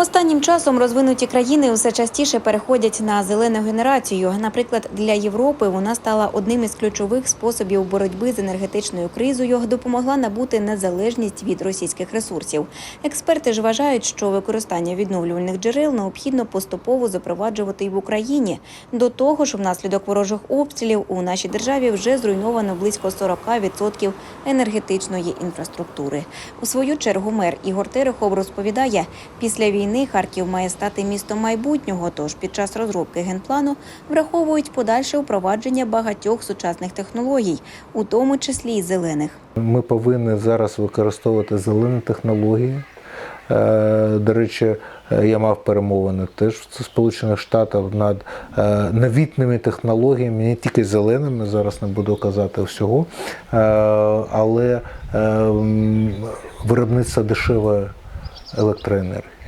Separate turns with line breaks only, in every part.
Останнім часом розвинуті країни все частіше переходять на зелену генерацію. Наприклад, для Європи вона стала одним із ключових способів боротьби з енергетичною кризою, допомогла набути незалежність від російських ресурсів. Експерти ж вважають, що використання відновлювальних джерел необхідно поступово запроваджувати й в Україні. До того ж, внаслідок ворожих обстрілів у нашій державі вже зруйновано близько 40% енергетичної інфраструктури. У свою чергу мер Ігор Терехов розповідає, після війни Харків має стати містом майбутнього. Тож під час розробки генплану враховують подальше впровадження багатьох сучасних технологій, у тому числі й зелених.
Ми повинні зараз використовувати зелені технології. Е, До речі, я мав перемовини теж в Сполучених Штатах над е, новітними технологіями, не тільки зеленими, зараз не буду казати всього, е, але е, виробництво дешевої електроенергії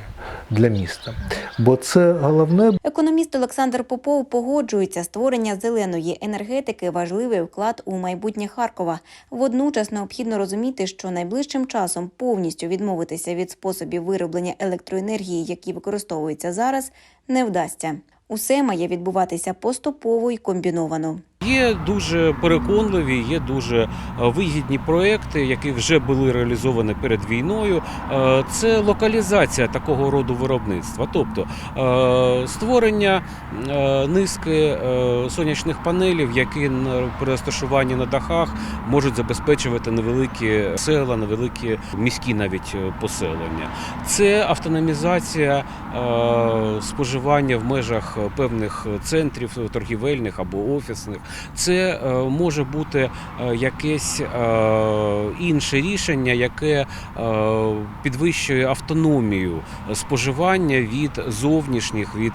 для міста. Бо це головне
Економіст Олександр Попов погоджується, створення зеленої енергетики важливий вклад у майбутнє Харкова. Водночас необхідно розуміти, що найближчим часом повністю відмовитися від способів вироблення електроенергії, які використовуються зараз, не вдасться. Усе має відбуватися поступово і комбіновано.
Є дуже переконливі, є дуже е, вигідні проекти, які вже були реалізовані перед війною. Е, Це локалізація такого роду виробництва, тобто е, створення низки сонячних панелів, які при розташуванні на дахах можуть забезпечувати невеликі села, невеликі міські навіть поселення. Це автономізація споживання в межах певних центрів торгівельних або офісних. Це е, може бути е, якесь е, інше рішення, яке підвищує автономію споживання від зовнішніх, від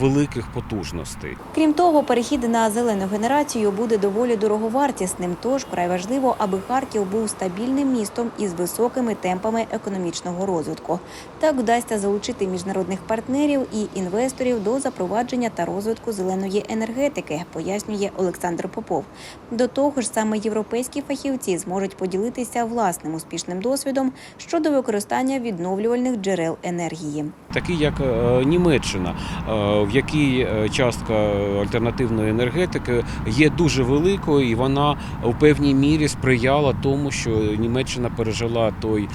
великих потужностей.
Крім того, перехід на зелену генерацію буде доволі дороговартісним. Тож край важливо, аби Харків був стабільним містом із високими темпами економічного розвитку. Так вдасться залучити міжнародних партнерів і інвесторів до запровадження та розвитку зеленої енергетики, пояснює Олександр Попов. До того ж, саме європейські фахівці зможуть поділитися власним успішним досвідом щодо використання відновлювальних джерел енергії.
такі як е, Німеччина, е, в якій е, частка альтернативної енергетики є дуже великою, і вона у певній мірі сприяла тому, що Німеччина пережила той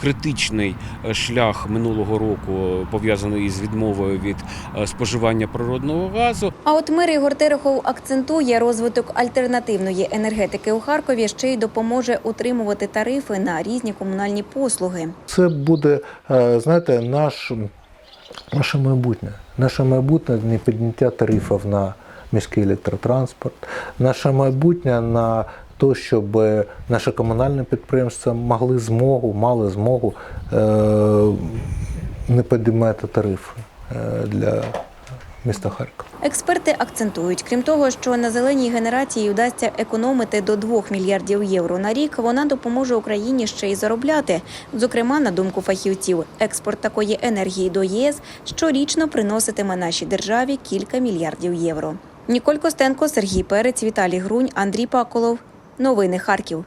критичний шлях минулого року, пов'язаний із відмовою від споживання природного газу.
А от мер Ігор Терехов акцентує, розвиток альтернативної енергетики у Харкові ще й допоможе утримувати тарифи на різні комунальні послуги.
Це буде, е, знаєте, наш, наше майбутнє. Наше майбутнє не підняття тарифів на міський електротранспорт, наше майбутнє на те, щоб наші комунальні підприємства могли змогу, мали змогу е, не підіймати тарифи е, для міста Харкова.
Експерти акцентують, крім того, що на зеленій генерації вдасться економити до 2 мільярдів євро на рік, вона допоможе Україні ще й заробляти. Зокрема, на думку фахівців, експорт такої енергії до ЄС щорічно приноситиме нашій державі кілька мільярдів євро. Ніколь Костенко, Сергій Перець, Віталій Грунь, Андрій Паколов. Новини Харків.